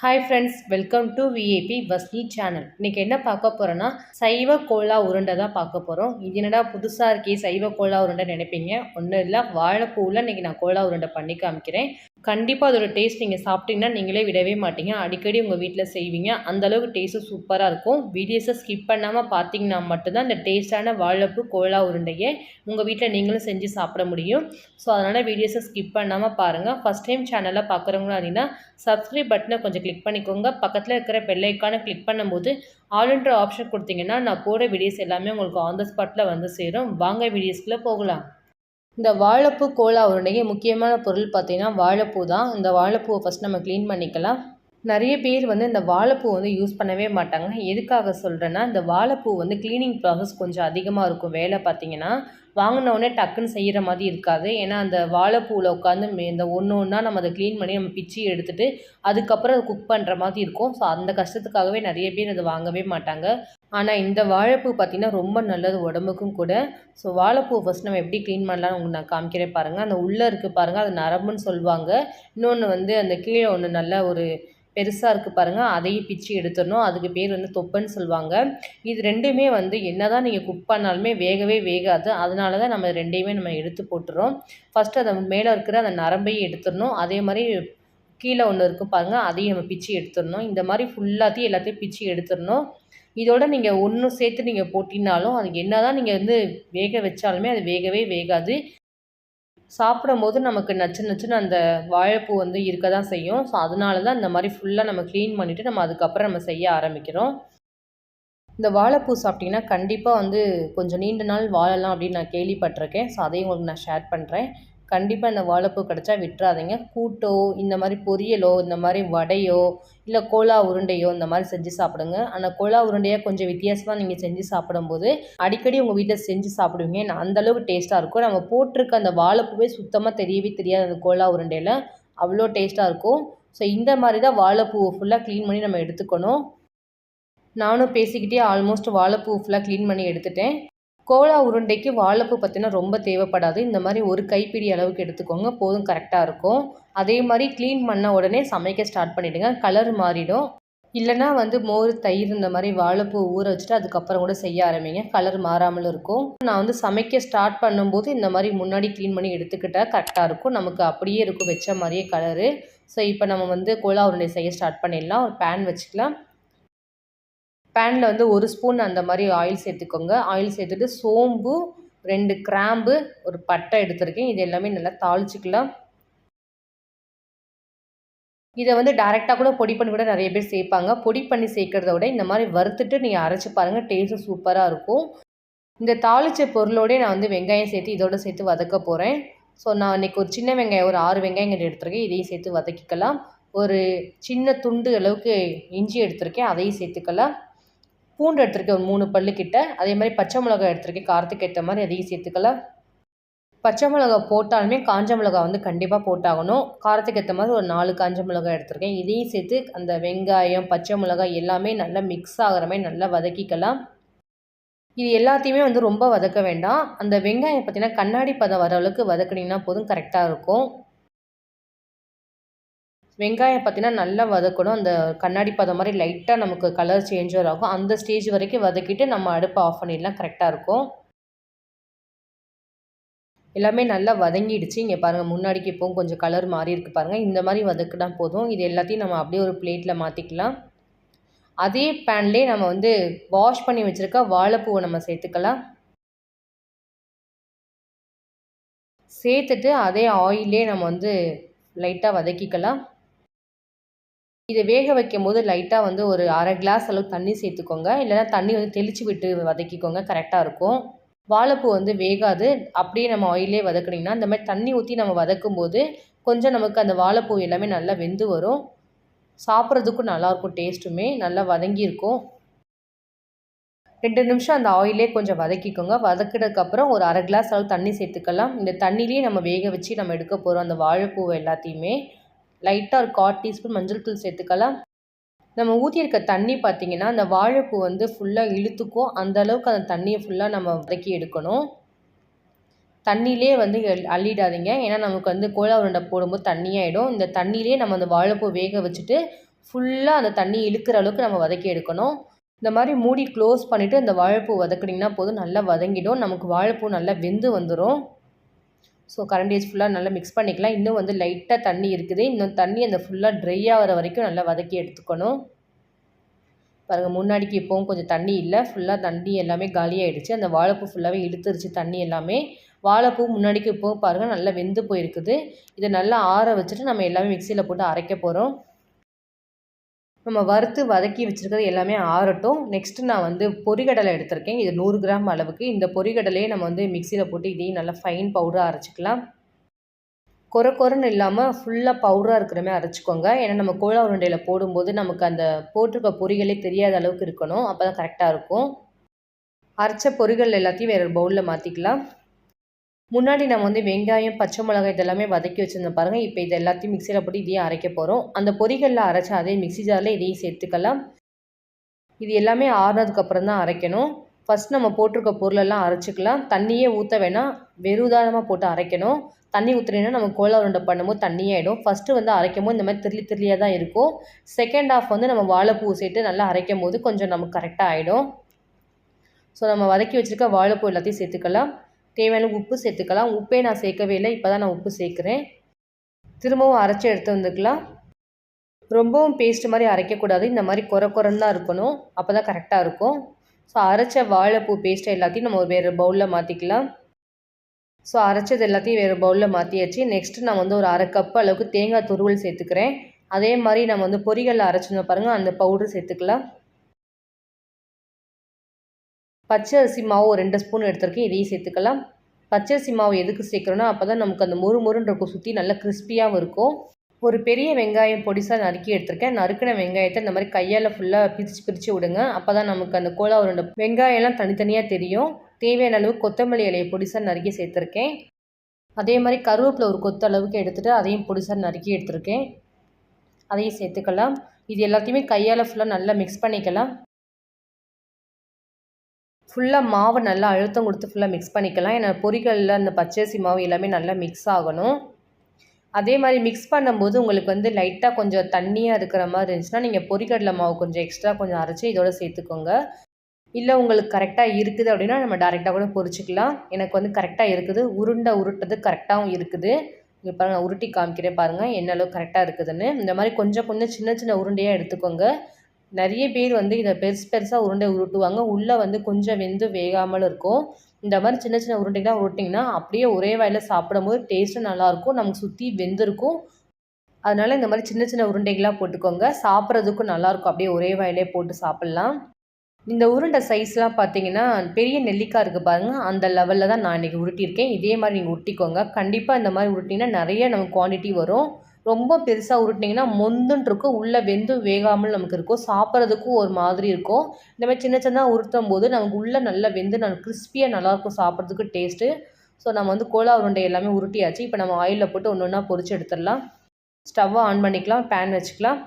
Hi friends welcome to VAP Vasni channel இன்றைக்கி என்ன பார்க்க போகிறோன்னா சைவ கோலா உருண்டை தான் பார்க்க போகிறோம் இது என்னடா புதுசாக இருக்கே சைவ கோலா உருண்டை நினைப்பீங்க. ஒன்றும் இல்லை வாழைப்பூவில் இன்றைக்கி நான் கோலா உருண்டை பண்ணி காமிக்கிறேன். கண்டிப்பாக அதோட டேஸ்ட் நீங்கள் சாப்பிட்டீங்கன்னா நீங்களே விடவே மாட்டீங்க. அடிக்கடி உங்கள் வீட்டில் செய்வீங்க. அந்தளவுக்கு டேஸ்ட்டு சூப்பராக இருக்கும். வீடியோஸை ஸ்கிப் பண்ணாமல் பார்த்தீங்கன்னா மட்டும்தான் இந்த டேஸ்ட்டான வாழைப்பூ கோலா உருண்டையை உங்கள் வீட்டில் நீங்களும் செஞ்சு சாப்பிட முடியும். ஸோ அதனால் வீடியோஸை ஸ்கிப் பண்ணாமல் பாருங்கள் ஃபஸ்ட் டைம் சேனலில் பார்க்குறவங்களும் அப்படின்னா சப்ஸ்கிரைப் பட்டனை கொஞ்சம் கிளிக் பண்ணிக்கோங்க. பக்கத்தில் இருக்கிற பெல்லைக்கானை கிளிக் பண்ணும்போது ஆல்ன்ற ஆப்ஷன் கொடுத்தீங்கன்னா நான் போகிற வீடியோஸ் எல்லாமே உங்களுக்கு ஆன் த ஸ்பாட்டில் வந்து சேரும். வாங்க வீடியோஸ்குள்ளே போகலாம். இந்த வாழைப்பூ கோலா உருண்டைக்கு முக்கியமான பொருள் பார்த்திங்கன்னா வாழைப்பூ தான். இந்த வாழைப்பூவை ஃபஸ்ட் நம்ம க்ளீன் பண்ணிக்கலாம். நிறைய பேர் வந்து இந்த வாழைப்பூ வந்து யூஸ் பண்ணவே மாட்டாங்க. எதுக்காக சொல்கிறேன்னா இந்த வாழைப்பூ வந்து க்ளீனிங் ப்ராசஸ் கொஞ்சம் அதிகமாக இருக்கும். வேலை பார்த்திங்கன்னா வாங்கினோடனே டக்குன்னு செய்கிற மாதிரி இருக்காது. ஏன்னா அந்த வாழைப்பூவில் உட்காந்து இந்த ஒன்று ஒன்றா நம்ம அதை க்ளீன் பண்ணி நம்ம பிச்சு எடுத்துகிட்டு அதுக்கப்புறம் அதை குக் பண்ணுற மாதிரி இருக்கும். ஸோ அந்த கஷ்டத்துக்காகவே நிறைய பேர் அதை வாங்கவே மாட்டாங்க. ஆனால் இந்த வாழைப்பூ பார்த்திங்கன்னா ரொம்ப நல்லது உடம்புக்கும் கூட. ஸோ வாழைப்பூ ஃபஸ்ட் நம்ம எப்படி க்ளீன் பண்ணலாம்னு உங்களுக்கு நான் காமிக்கிறேன் பாருங்கள் அந்த உள்ளே இருக்குது பாருங்கள் அது நரம்புன்னு சொல்லுவாங்க. இன்னொன்று வந்து அந்த கீழே ஒன்று நல்ல ஒரு பெருசாக இருக்குது பாருங்கள் அதையும் பிச்சு எடுத்துடணும். அதுக்கு பேர் வந்து தொப்புன்னு சொல்லுவாங்க. இது ரெண்டுமே வந்து என்ன தான் நீங்கள் குக் பண்ணாலுமே வேகவே வேகாது. அதனால தான் நம்ம ரெண்டையுமே நம்ம எடுத்து போட்டுறோம். ஃபஸ்ட்டு அதை மேலே இருக்கிற அந்த நரம்பையும் எடுத்துடணும். அதே மாதிரி கீழே ஒன்று இருக்குது பாருங்கள் அதையும் நம்ம பிச்சு எடுத்துடணும். இந்த மாதிரி ஃபுல்லாத்தையும் எல்லாத்தையும் பிச்சு எடுத்துடணும். இதோட நீங்கள் ஒன்று சேர்த்து நீங்கள் போட்டினாலும் அதுக்கு என்ன தான் நீங்கள் வந்து வேக வச்சாலுமே அது வேகவே வேகாது. சாப்பிடும்போது நமக்கு நச்சு நச்சுன்னு அந்த வாழைப்பூ வந்து இருக்க தான் செய்யும். ஸோ அதனால தான் இந்த மாதிரி ஃபுல்லாக நம்ம க்ளீன் பண்ணிவிட்டு நம்ம அதுக்கப்புறம் நம்ம செய்ய ஆரம்பிக்கிறோம். இந்த வாழைப்பூ சாப்பிட்டிங்கன்னா கண்டிப்பாக வந்து கொஞ்சம் நீண்ட நாள் வாழலாம் அப்படின்னு நான் கேள்விப்பட்டிருக்கேன். ஸோ அதையும் உங்களுக்கு நான் ஷேர் பண்ணுறேன் கண்டிப்பாக இந்த வாழைப்பூ கிடச்சா விட்டுறாதீங்க. கூட்டோ இந்த மாதிரி பொரியலோ இந்த மாதிரி வடையோ இல்லை கோலா உருண்டையோ இந்த மாதிரி செஞ்சு சாப்பிடுங்க. ஆனால் கோலா உருண்டையாக கொஞ்சம் வித்தியாசமாக நீங்கள் செஞ்சு சாப்பிடும்போது அடிக்கடி உங்கள் வீட்டில் செஞ்சு சாப்பிடுவீங்க. நான் அந்தளவுக்கு டேஸ்ட்டாக இருக்கும். நம்ம போட்டிருக்க அந்த வாழைப்பூவே சுத்தமாக தெரியவே தெரியாது அந்த கோலா உருண்டையில். அவ்வளோ டேஸ்ட்டாக இருக்கும். ஸோ இந்த மாதிரி தான் வாழைப்பூவை ஃபுல்லாக க்ளீன் பண்ணி நம்ம எடுத்துக்கணும். நானும் பேசிக்கிட்டே ஆல்மோஸ்ட் வாழைப்பூ ஃபுல்லாக க்ளீன் பண்ணி எடுத்துட்டேன். கோலா உருண்டைக்கு வாழைப்பூ பார்த்திங்கன்னா ரொம்ப தேவைப்படாது. இந்த மாதிரி ஒரு கைப்பிடி அளவுக்கு எடுத்துக்கோங்க. போதும் கரெக்டாக இருக்கும். அதே மாதிரி க்ளீன் பண்ண உடனே சமைக்க ஸ்டார்ட் பண்ணிவிடுங்க கலர் மாறிடும். இல்லைனா வந்து மோர் தயிர் இந்த மாதிரி வாழைப்பூ ஊற வச்சுட்டு அதுக்கப்புறம் கூட செய்ய ஆரம்பிங்க. கலர் மாறாமலும் இருக்கும். நான் வந்து சமைக்க ஸ்டார்ட் பண்ணும்போது இந்த மாதிரி முன்னாடி க்ளீன் பண்ணி எடுத்துக்கிட்டால் கரெக்டாக இருக்கும். நமக்கு அப்படியே இருக்கும். வச்ச மாதிரியே கலரு ஸோ இப்போ நம்ம வந்து கோலா உருண்டை செய்ய ஸ்டார்ட் பண்ணிடலாம். ஒரு பேன் வச்சுக்கலாம். பேனில் வந்து ஒரு ஸ்பூன் அந்த மாதிரி ஆயில் சேர்த்துக்கோங்க. ஆயில் சேர்த்துட்டு சோம்பு ரெண்டு கிராம்பு ஒரு பட்டை எடுத்திருக்கேன். இது எல்லாமே நல்லா தாளிச்சிக்கலாம். இதை வந்து டேரெக்டாக கூட பொடி பண்ணி கூட நிறைய பேர் சேர்ப்பாங்க. பொடி பண்ணி சேர்க்குறத விட இந்த மாதிரி வறுத்துட்டு நீங்கள் அரைச்சி பாருங்கள் டேஸ்ட்டும் சூப்பராக இருக்கும். இந்த தாளித்த பொருளோடய நான் வந்து வெங்காயம் சேர்த்து இதோட சேர்த்து வதக்க போகிறேன் ஸோ நான் இன்றைக்கி ஒரு சின்ன வெங்காயம் ஒரு ஆறு வெங்காயங்கள் எடுத்துருக்கேன். இதையும் சேர்த்து வதக்கிக்கலாம். ஒரு சின்ன துண்டு அளவுக்கு இஞ்சி எடுத்திருக்கேன். அதையும் சேர்த்துக்கலாம். பூண்டு எடுத்துருக்கேன் ஒரு மூணு பல்லு கிட்ட அதே மாதிரி பச்சை மிளகாய் எடுத்துருக்கேன் காரத்துக்கு ஏற்ற மாதிரி அதையும் சேர்த்துக்கலாம் பச்சை மிளகா போட்டாலுமே காஞ்ச மிளகா வந்து கண்டிப்பாக போட்டாகணும். காரத்துக்கு ஏற்ற மாதிரி ஒரு நாலு காஞ்ச மிளகாய் எடுத்துருக்கேன். இதையும் சேர்த்து அந்த வெங்காயம் பச்சை மிளகாய் எல்லாமே நல்லா மிக்ஸ் ஆகிற மாதிரி நல்லா வதக்கிக்கலாம். இது எல்லாத்தையுமே வந்து ரொம்ப வதக்க வேண்டாம். அந்த வெங்காயம் பார்த்திங்கன்னா கண்ணாடி பதம் வர அளவுக்கு வதக்குனிங்கன்னா போதும் கரெக்டாக இருக்கும். வெங்காயம் பார்த்தீங்கன்னா நல்லா வதக்கணும். அந்த கண்ணாடி பதம் மாதிரி லைட்டாக நமக்கு கலர் சேஞ்சர் ஆகும் அந்த ஸ்டேஜ் வரைக்கும் வதக்கிட்டு நம்ம அடுப்பை ஆஃப் பண்ணிடலாம். கரெக்டாக இருக்கும். எல்லாமே நல்லா வதங்கிடுச்சு. இங்கே பாருங்கள் முன்னாடிக்கு இப்போவும் கொஞ்சம் கலர் மாறி இருக்கு பாருங்கள் இந்த மாதிரி வதக்குனா போதும். இது எல்லாத்தையும் நம்ம அப்படியே ஒரு பிளேட்டில் மாற்றிக்கலாம் அதே பேன்லேயே நம்ம வந்து வாஷ் பண்ணி வச்சுருக்க வாழைப்பூவை நம்ம சேர்த்துக்கலாம். சேர்த்துட்டு அதே ஆயிலே நம்ம வந்து லைட்டாக வதக்கிக்கலாம். இதை வேக வைக்கும் போது லைட்டாக வந்து ஒரு அரை கிளாஸ் அளவு தண்ணி சேர்த்துக்கோங்க. இல்லைனா தண்ணி வந்து தெளித்து விட்டு வதக்கிக்கோங்க. கரெக்டாக இருக்கும். வாழைப்பூ வந்து வேகாது. அப்படியே நம்ம ஆயிலே வதக்குனிங்கன்னா இந்த மாதிரி தண்ணி ஊற்றி நம்ம வதக்கும் போது கொஞ்சம் நமக்கு அந்த வாழைப்பூ எல்லாமே நல்லா வெந்து வரும். சாப்பிட்றதுக்கும் நல்லாயிருக்கும் டேஸ்ட்டுமே நல்லா வதங்கியிருக்கும் ரெண்டு நிமிஷம் அந்த ஆயிலே கொஞ்சம் வதக்கிக்கோங்க. வதக்கினதுக்கப்புறம் ஒரு அரை கிளாஸ் அளவு தண்ணி சேர்த்துக்கலாம். இந்த தண்ணியிலே நம்ம வேக வச்சு நம்ம எடுக்க போகிறோம் அந்த வாழைப்பூவை எல்லாத்தையுமே லைட்டாக ஒரு கால் டீஸ்பூன் மஞ்சள் தூள் சேர்த்துக்கலாம். நம்ம ஊற்றியிருக்க தண்ணி பார்த்திங்கன்னா அந்த வாழைப்பூ வந்து ஃபுல்லாக இழுத்துக்கும். அந்த அளவுக்கு அந்த தண்ணியை ஃபுல்லாக நம்ம வதக்கி எடுக்கணும். தண்ணியிலே வந்து அள்ளிடாதீங்க. ஏன்னா நமக்கு வந்து கோலா உருண்டை போடும்போது தண்ணியாகிடும் இந்த தண்ணியிலே நம்ம அந்த வாழைப்பூ வேக வச்சுட்டு ஃபுல்லாக அந்த தண்ணி இழுக்கிற அளவுக்கு நம்ம வதக்கி எடுக்கணும். இந்த மாதிரி மூடி க்ளோஸ் பண்ணிவிட்டு அந்த வாழைப்பூ வதக்குனிங்கன்னா போதும். நல்லா வதங்கிடும். நமக்கு வாழைப்பூ நல்லா வெந்து வந்துடும் ஸோ கரண்டேஜ் ஃபுல்லாக நல்லா மிக்ஸ் பண்ணிக்கலாம். இன்னும் வந்து லைட்டாக தண்ணி இருக்குது. இன்னும் தண்ணி அந்த ஃபுல்லாக ட்ரை ஆகிற வரைக்கும் நல்லா வதக்கி எடுத்துக்கணும். பாருங்கள் முன்னாடிக்கு இப்போவும் கொஞ்சம் தண்ணி இல்லை. ஃபுல்லாக தண்ணி எல்லாமே காலியாகிடுச்சு அந்த வாழைப்பூ ஃபுல்லாகவே இழுத்துருச்சு தண்ணி எல்லாமே. வாழைப்பூ முன்னாடிக்கு இப்போவும் பாருங்கள் நல்லா வெந்து போயிருக்குது. இதை நல்லா ஆற வச்சுட்டு நம்ம எல்லாமே மிக்சியில் போட்டு அரைக்க போகிறோம் நம்ம வறுத்து வதக்கி வச்சுருக்கிறது எல்லாமே ஆறட்டும். நெக்ஸ்ட்டு நான் வந்து பொரிகடலை எடுத்திருக்கேன். இது நூறு கிராம் அளவுக்கு. இந்த பொரிகடலையே நம்ம வந்து மிக்சியில் போட்டு இதையும் நல்லா ஃபைன் பவுடராக அரைச்சிக்கலாம். கொர கொரன்னு இல்லாமல் ஃபுல்லாக பவுடராக இருக்கிற மாதிரி அரைச்சிக்கோங்க. ஏன்னா நம்ம கோலா உருண்டையில் போடும்போது நமக்கு அந்த போட்டிருக்க பொரிகளே தெரியாத அளவுக்கு இருக்கணும். அப்போ தான் கரெக்டாக இருக்கும். அரைச்ச பொரிகள் எல்லாத்தையும் வேறு பவுலில் மாற்றிக்கலாம் முன்னாடி நம்ம வந்து வெங்காயம் பச்சை மிளகாய் இதெல்லாமே வதக்கி வச்சுருந்தோம் பாருங்கள் இப்போ இது எல்லாத்தையும் மிக்சியில் போட்டு இதையும் அரைக்க போகிறோம் அந்த பொரிகளில் அரைச்ச அதே மிக்சி ஜாரில் இதையும் சேர்த்துக்கலாம். இது எல்லாமே ஆறுனதுக்கப்புறம் தான் அரைக்கணும். ஃபஸ்ட் நம்ம போட்டிருக்க பொருளெல்லாம் அரைச்சிக்கலாம். தண்ணியே ஊற்ற வேணாம். வெறுதாரமாக போட்டு அரைக்கணும். தண்ணி ஊற்றுனா நம்ம கோலா உருண்டை பண்ணும்போது தண்ணியாகிடும் ஃபஸ்ட்டு வந்து அரைக்கும் போது இந்த மாதிரி திருளி திருளியாக தான் இருக்கும். செகண்ட் ஆஃப் வந்து நம்ம வாழைப்பூ சேர்த்து நல்லா அரைக்கும் போது கொஞ்சம் நமக்கு கரெக்டாக ஆகிடும் ஸோ நம்ம வதக்கி வச்சுருக்க வாழைப்பூ எல்லாத்தையும் சேர்த்துக்கலாம். தேவையான உப்பு சேர்த்துக்கலாம். உப்பே நான் சேர்க்கவே இல்லை. இப்போ தான் நான் உப்பு சேர்க்குறேன். திரும்பவும் அரைச்சி எடுத்து வந்துக்கலாம். ரொம்பவும் பேஸ்ட் மாதிரி அரைக்கக்கூடாது. இந்த மாதிரி குறை குறைன்னு தான் இருக்கணும். அப்போ தான் கரெக்டாக இருக்கும். ஸோ அரைச்ச வாழைப்பூ பேஸ்ட்டை எல்லாத்தையும் நம்ம வேறு பவுலில் மாற்றிக்கலாம் ஸோ அரைச்சது எல்லாத்தையும் வேறு பவுலில் மாற்றியாச்சு நெக்ஸ்ட்டு நான் வந்து ஒரு அரை கப் அளவுக்கு தேங்காய் துருவல் சேர்த்துக்கிறேன். அதே மாதிரி நம்ம வந்து பொரிகளில் அரைச்சிருந்தோம் பாருங்கள் அந்த பவுடர் சேர்த்துக்கலாம். பச்சை அரிசி மாவு ஒரு ரெண்டு ஸ்பூன் எடுத்துருக்கேன். இதையும் சேர்த்துக்கலாம். பச்சை அரிசி மாவு எதுக்கு சேர்க்குறோன்னா அப்போ தான் நமக்கு அந்த முறு முருன்னு இருக்கும். சுற்றி நல்லா கிறிஸ்பியாகவும் இருக்கும். ஒரு பெரிய வெங்காயம் பொடிசாக நறுக்கி எடுத்திருக்கேன். நறுக்கின வெங்காயத்தை இந்த மாதிரி கையால் ஃபுல்லாக பிரித்து பிரித்து விடுங்க. அப்போ தான் நமக்கு அந்த கோலா உருண்டை வெங்காயம்லாம் தனித்தனியாக தெரியும். தேவையான அளவு கொத்தமல்லி இலையை பொடிசாக நறுக்கி சேர்த்துருக்கேன். அதே மாதிரி கருவேப்பிலை ஒரு கொத்த அளவுக்கு எடுத்துகிட்டு அதையும் பொடிசாக நறுக்கி எடுத்திருக்கேன். அதையும் சேர்த்துக்கலாம். இது எல்லாத்தையுமே கையால் ஃபுல்லாக நல்லா மிக்ஸ் பண்ணிக்கலாம். ஃபுல்லாக மாவை நல்லா அழுத்தம் கொடுத்து ஃபுல்லாக மிக்ஸ் பண்ணிக்கலாம். ஏன்னா பொரிகளில் அந்த பச்சரிசி மாவு எல்லாமே நல்லா மிக்ஸ் ஆகணும். அதே மாதிரி மிக்ஸ் பண்ணும்போது உங்களுக்கு வந்து லைட்டாக கொஞ்சம் தண்ணியாக இருக்கிற மாதிரி இருந்துச்சுன்னா நீங்கள் பொரிக்கடலை மாவு கொஞ்சம் எக்ஸ்ட்ரா கொஞ்சம் அரைச்சி இதோட சேர்த்துக்கோங்க. இல்லை உங்களுக்கு கரெக்டாக இருக்குது அப்படின்னா நம்ம டேரெக்டாக கூட பொரிச்சிக்கலாம். எனக்கு வந்து கரெக்டாக இருக்குது. உருண்டை உருட்டது கரெக்டாகவும் இருக்குது. இங்கே பாருங்கள் உருட்டி காமிக்கிறேன் பாருங்கள் என்ன அளவு கரெக்டாக இருக்குதுன்னு. இந்த மாதிரி கொஞ்சம் கொஞ்சம் சின்ன சின்ன உருண்டையாக எடுத்துக்கோங்க. நிறைய பேர் வந்து இதை பெருசு பெருசாக உருண்டை உருட்டுவாங்க. உள்ளே வந்து கொஞ்சம் வெந்து வேகாமல் இருக்கும். இந்த மாதிரி சின்ன சின்ன உருண்டைகளாக உருட்டிங்கன்னா அப்படியே ஒரே வாயில் சாப்பிடும்போது டேஸ்ட்டும் நல்லாயிருக்கும். நமக்கு சுற்றி வெந்திருக்கும். அதனால் இந்த மாதிரி சின்ன சின்ன உருண்டைகளாக போட்டுக்கோங்க. சாப்பிட்றதுக்கும் நல்லாயிருக்கும். அப்படியே ஒரே வாயிலே போட்டு சாப்பிட்லாம். இந்த உருண்டை சைஸ்லாம் பார்த்தீங்கன்னா பெரிய நெல்லிக்காய் இருக்குது பாருங்கள் அந்த லெவலில் தான் நான் இன்றைக்கி உருட்டியிருக்கேன். இதே மாதிரி நீங்கள் உருட்டிக்கோங்க. கண்டிப்பாக இந்த மாதிரி உருட்டிங்கன்னா நிறைய நமக்கு குவான்டிட்டி வரும். ரொம்ப பெருசாக உருட்டினீங்கன்னா மொந்துன்னு இருக்கும் உள்ளே வெந்து வேகாமல் நமக்கு இருக்கும். சாப்பிட்றதுக்கும் ஒரு மாதிரி இருக்கும். இந்த மாதிரி சின்ன சின்னதாக உருட்டும் போது நமக்கு உள்ளே நல்லா வெந்து நல்லா கிறிஸ்பியாக நல்லாயிருக்கும் சாப்பிட்றதுக்கு டேஸ்ட்டு ஸோ நம்ம வந்து கோலா உருண்டை எல்லாமே உருட்டியாச்சு. இப்போ நம்ம ஆயிலில் போட்டு ஒன்று ஒன்றா பொறிச்சு எடுத்துடலாம் ஸ்டவ்வை ஆன் பண்ணிக்கலாம். பேன் வச்சுக்கலாம்.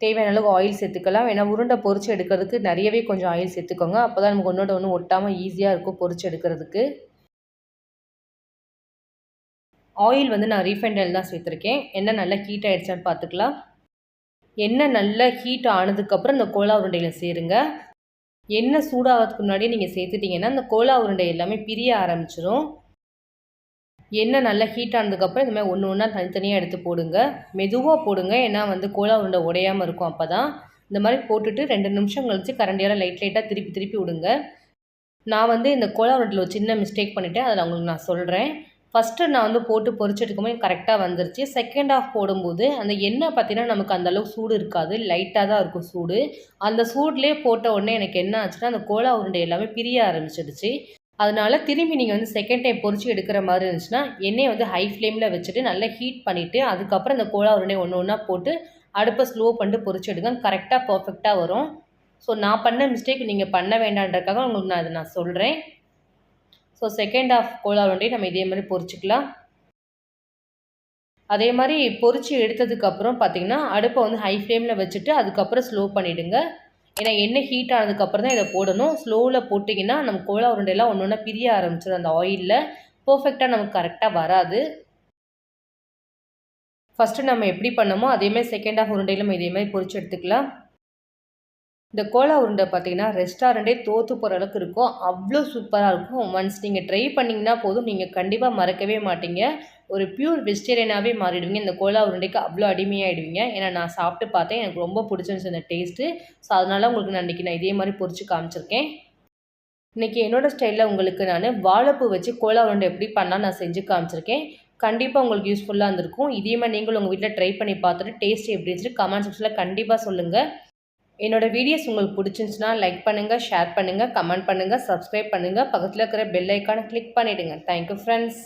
தேவையான அளவுக்கு ஆயில் சேர்த்துக்கலாம். ஏன்னா உருண்டை பொறிச்சு எடுக்கிறதுக்கு நிறையவே கொஞ்சம் ஆயில் சேர்த்துக்கோங்க. அப்போ தான் நமக்கு ஒன்றோட ஒன்று ஒட்டாமல் ஈஸியாக இருக்கும் பொறிச்சு எடுக்கிறதுக்கு. ஆயில் வந்து நான் ரீஃபைண்ட் ஆயில் தான் சேர்த்துருக்கேன். என்ன நல்லா ஹீட் ஆகிடுச்சான்னு பார்த்துக்கலாம். எண்ணெய் நல்லா ஹீட் ஆனதுக்கப்புறம் இந்த கோலா உருண்டையில் சேருங்க. எண்ணெய் சூடாகிறதுக்கு முன்னாடியே நீங்கள் சேர்த்துட்டிங்கன்னா இந்த கோலா உருண்டை எல்லாமே பிரிய ஆரம்பிச்சிடும் எண்ணெய் நல்லா ஹீட் ஆனதுக்கப்புறம் இந்த மாதிரி ஒன்று ஒன்றா தனித்தனியாக எடுத்து போடுங்க. மெதுவாக போடுங்க. ஏன்னா வந்து கோலா உருண்டை உடையாமல் இருக்கும் அப்போ தான் இந்த மாதிரி போட்டுட்டு ரெண்டு நிமிஷம் கழித்து கரண்டியால் லைட் லைட்டாக திருப்பி திருப்பி விடுங்க. நான் வந்து இந்த கோலா உருண்டில் ஒரு சின்ன மிஸ்டேக் பண்ணிவிட்டேன் அதில் அவங்களுக்கு நான் சொல்கிறேன் ஃபஸ்ட்டு நான் வந்து போட்டு பொரிச்செடுக்கும்போது கரெக்டாக வந்துருச்சு. செகண்ட் ஆஃப் போடும்போது அந்த எண்ணெய் பார்த்தீங்கன்னா நமக்கு அந்தளவுக்கு சூடு இருக்காது. லைட்டாக தான் இருக்கும் சூடு. அந்த சூட்லேயே போட்ட உடனே எனக்கு என்ன ஆச்சுன்னா அந்த கோலா உருண்டை எல்லாமே பிரிய ஆரம்பிச்சிடுச்சு. அதனால் திரும்பி நீங்கள் வந்து செகண்ட் டைம் பொறிச்சு எடுக்கிற மாதிரி இருந்துச்சுன்னா எண்ணெயை வந்து ஹை ஃப்ளேமில் வச்சுட்டு நல்லா ஹீட் பண்ணிவிட்டு அதுக்கப்புறம் அந்த கோலா உருண்டை ஒன்று ஒன்றா போட்டு அடுப்பை ஸ்லோ பண்ணிட்டு பொறிச்சு எடுங்க. கரெக்டாக பர்ஃபெக்டாக வரும். ஸோ நான் பண்ண மிஸ்டேக் நீங்கள் பண்ண வேண்டான்றக்காக உங்களுக்கு நான் அதை நான் சொல்கிறேன் ஸோ செகண்ட் ஆஃப் கோலா உருண்டையை நம்ம இதே மாதிரி பொரிச்சிக்கலாம். அதே மாதிரி பொரிச்சு எடுத்ததுக்கப்புறம் பார்த்திங்கன்னா அடுப்பை வந்து ஹை ஃப்ளேமில் வச்சுட்டு அதுக்கப்புறம் ஸ்லோ பண்ணிவிடுங்க ஏன்னா எண்ணெய் ஹீட் ஆனதுக்கப்புறம் தான் இதை போடணும். ஸ்லோவில் போட்டிங்கன்னா நம்ம கோலா உருண்டையெல்லாம் ஒன்று ஒன்றா பிரிய ஆரம்பிச்சிடும் அந்த ஆயிலில் பர்ஃபெக்டாக நமக்கு கரெக்டாக வராது. ஃபஸ்ட்டு நம்ம எப்படி பண்ணோமோ அதேமாதிரி செகண்ட் ஹாஃப் இதே இதேமாதிரி பொரிச்சு எடுத்துக்கலாம். இந்த கோலா உருண்டை பார்த்தீங்கன்னா ரெஸ்டாரண்ட்டே தோற்று போகிற அளவுக்கு இருக்கும். அவ்வளோ சூப்பராக இருக்கும். ஒன்ஸ் நீங்கள் ட்ரை பண்ணிங்கன்னா போதும். நீங்கள் கண்டிப்பாக மறக்கவே மாட்டீங்க. ஒரு பியூர் வெஜிடேரியனாகவே மாறிடுவீங்க. இந்த கோலா உருண்டைக்கு அவ்வளோ அடிமையாகிடுவீங்க ஏன்னா நான் சாப்பிட்டு பார்த்தேன். எனக்கு ரொம்ப பிடிச்சிருந்துச்சு அந்த டேஸ்ட்டு ஸோ அதனால் உங்களுக்கு நான் இன்றைக்கி நான் இதே மாதிரி பொறிச்சு காமிச்சிருக்கேன். இன்றைக்கி என்னோடய ஸ்டைலில் உங்களுக்கு நான் வாழைப்பூ வச்சு கோலா உருண்டை எப்படி பண்ணால் நான் செஞ்சு காமிச்சிருக்கேன். கண்டிப்பாக உங்களுக்கு யூஸ்ஃபுல்லாக இருந்திருக்கும். இதே மாதிரி நீங்களும் உங்கள் வீட்டில் ட்ரை பண்ணி பார்த்துட்டு டேஸ்ட் எப்படி இருந்துச்சு கமெண்ட் செக்ஷனில் கண்டிப்பாக சொல்லுங்கள் என்னோடய வீடியோஸ் உங்களுக்கு பிடிச்சிருந்துச்சுன்னா லைக் பண்ணுங்கள் ஷேர் பண்ணுங்கள் கமெண்ட் பண்ணுங்கள் சப்ஸ்கிரைப் பண்ணுங்கள் பக்கத்தில் இருக்கிற பெல் ஐக்கானை கிளிக் பண்ணிவிடுங்க தேங்க்யூ ஃப்ரெண்ட்ஸ்